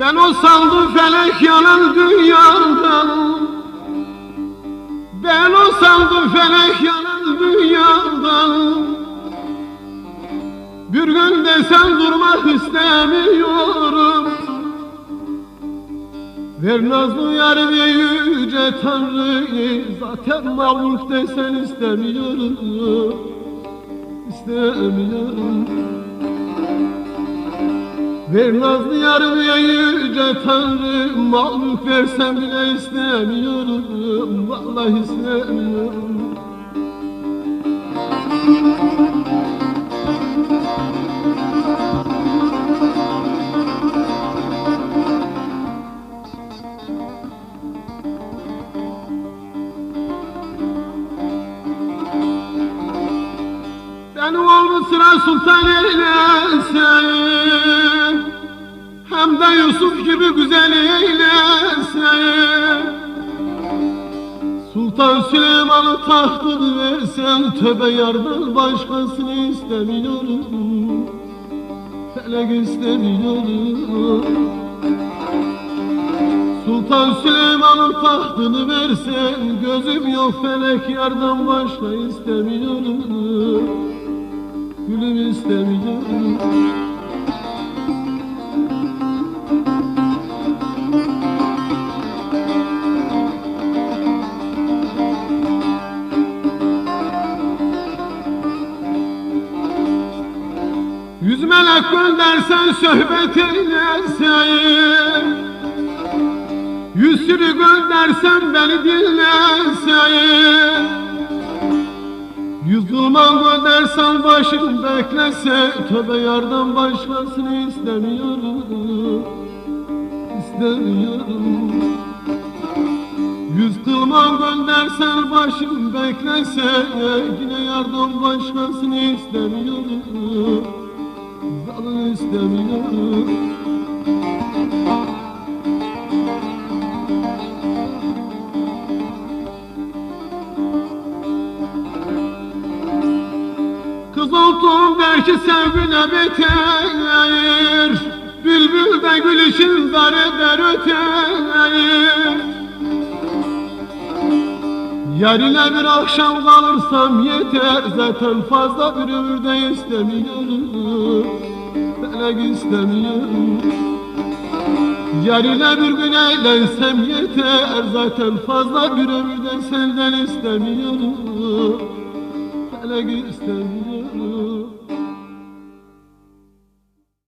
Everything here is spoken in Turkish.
Ben o sandım felek yanan dünyadan. Ben o sandım felek yanan dünyadan. Bir gün desem durmak istemiyorum. Ver nazlı yar ve yüce Tanrı Zaten mamluk desen istemiyorum. İstemiyorum Ver nazlı yar ve yüce Tanrı Mamluk versem bile istemiyorum. Vallahi istemiyorum Oğlum sıra sultan eylesin Hem de Yusuf gibi güzel eylesin Sultan Süleyman'ın tahtını versen Töbe yardan başkasını istemiyorum Felek istemiyorum Sultan Süleyman'ın tahtını versen Gözüm yok felek yardan başka istemiyorum Gülüm istemiyorum Yüz melek göndersen sohbet eylesin Yüz sürü göndersen beni dinlesin göndersen başım beklese Tövbe yardan başkasını istemiyorum. İstemiyorum. Yüz kılman göndersen başım beklese Yine yardan başkasını istemiyorum. Zalını istemiyorum Oldum belki sevgine beter Bülbül de gülüşün dar eder öter. Yar ile bir akşam kalırsam yeter. Zaten fazla bir ömürde istemiyorum. Felek istemiyorum. Yar ile bir gün eğlensem yeter. Zaten fazla bir ömürde senden istemiyorum. Felek istemiyorum